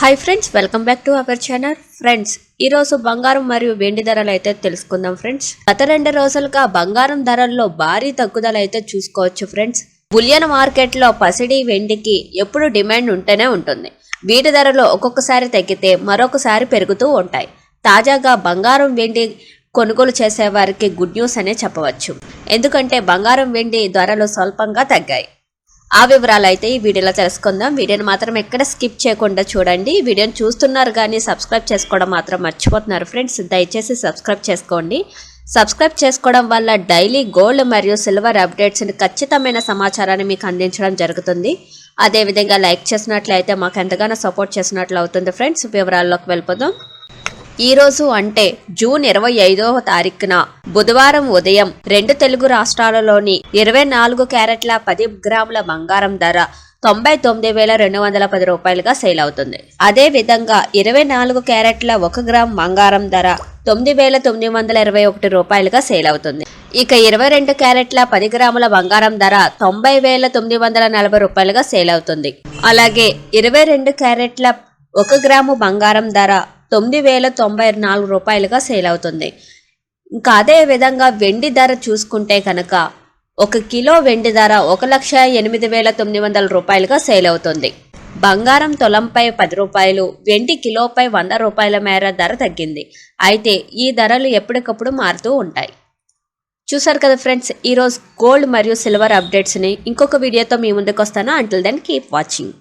Hi friends welcome back to our channel friends ఈ రోజు బంగారం మరియు వెండి ధరలు అయితే తెలుసుకుందాం ఫ్రెండ్స్ గత రెండు రోజులుగా బంగారం ధరల్లో భారీ తగ్గుదల అయితే చూసుకోవచ్చు ఫ్రెండ్స్ బులియన్ మార్కెట్లో పసిడి వెండికి ఎప్పుడు డిమాండ్ ఉంటేనే ఉంటుంది. వీటి ధరలు ఒక్కొక్కసారి తగ్గితే మరొకసారి పెరుగుతూ ఉంటాయి. తాజాగా బంగారం వెండి కొనుగోలు చేసే వారికి గుడ్ న్యూస్ అనే చెప్పవచ్చు. ఎందుకంటే బంగారం వెండి ధరలు స్వల్పంగా తగ్గాయి. ఆ వివరాలు అయితే ఈ వీడియోలో తెలుసుకుందాం. వీడియోని మాత్రం ఎక్కడ స్కిప్ చేయకుండా చూడండి. ఈ వీడియోని చూస్తున్నారు కానీ సబ్స్క్రైబ్ చేసుకోవడం మాత్రం మర్చిపోతున్నారు ఫ్రెండ్స్. దయచేసి సబ్స్క్రైబ్ చేసుకోండి. సబ్స్క్రైబ్ చేసుకోవడం వల్ల డైలీ గోల్డ్ మరియు సిల్వర్ అప్డేట్స్ని ఖచ్చితమైన సమాచారాన్ని మీకు అందించడం జరుగుతుంది. అదేవిధంగా లైక్ చేసినట్లయితే మాకు ఎంతగానో సపోర్ట్ చేసినట్లు అవుతుంది ఫ్రెండ్స్. వివరాల్లోకి వెళ్ళిపోదాం. ఈరోజు అంటే జూన్ ఇరవై ఐదవ తారీఖున బుధవారం ఉదయం రెండు తెలుగు రాష్ట్రాలలోని ఇరవై నాలుగు క్యారెట్ల పది గ్రాముల బంగారం ధర తొంభై తొమ్మిది వేల రెండు వందల పది రూపాయలుగా సేల్ అవుతుంది. అదే విధంగా ఇరవై నాలుగు క్యారెట్ల ఒక గ్రామ్ బంగారం ధర తొమ్మిది వేల తొమ్మిది వందల ఇరవై ఒకటి రూపాయలుగా సేల్ అవుతుంది. ఇక ఇరవై రెండు క్యారెట్ల పది గ్రాముల బంగారం ధర తొంభై వేల తొమ్మిది వందల నలభై రూపాయలుగా సేల్ అవుతుంది. అలాగే ఇరవై రెండు క్యారెట్ల ఒక గ్రాము బంగారం ధర తొమ్మిది వేల తొంభై నాలుగు రూపాయలుగా సేల్ అవుతుంది. ఇంకా అదే విధంగా వెండి ధర చూసుకుంటే కనుక ఒక కిలో వెండి ధర ఒక లక్ష ఎనిమిది వేల తొమ్మిది వందల రూపాయలుగా సేల్ అవుతుంది. బంగారం తొలంపై పది రూపాయలు వెండి కిలోపై వంద రూపాయల మేర ధర తగ్గింది. అయితే ఈ ధరలు ఎప్పటికప్పుడు మారుతూ ఉంటాయి. చూసారు కదా ఫ్రెండ్స్ ఈరోజు గోల్డ్ మరియు సిల్వర్ అప్డేట్స్ని. ఇంకొక వీడియోతో మీ ముందుకు వస్తాను అంటిల్ దెన్ కీప్ వాచింగ్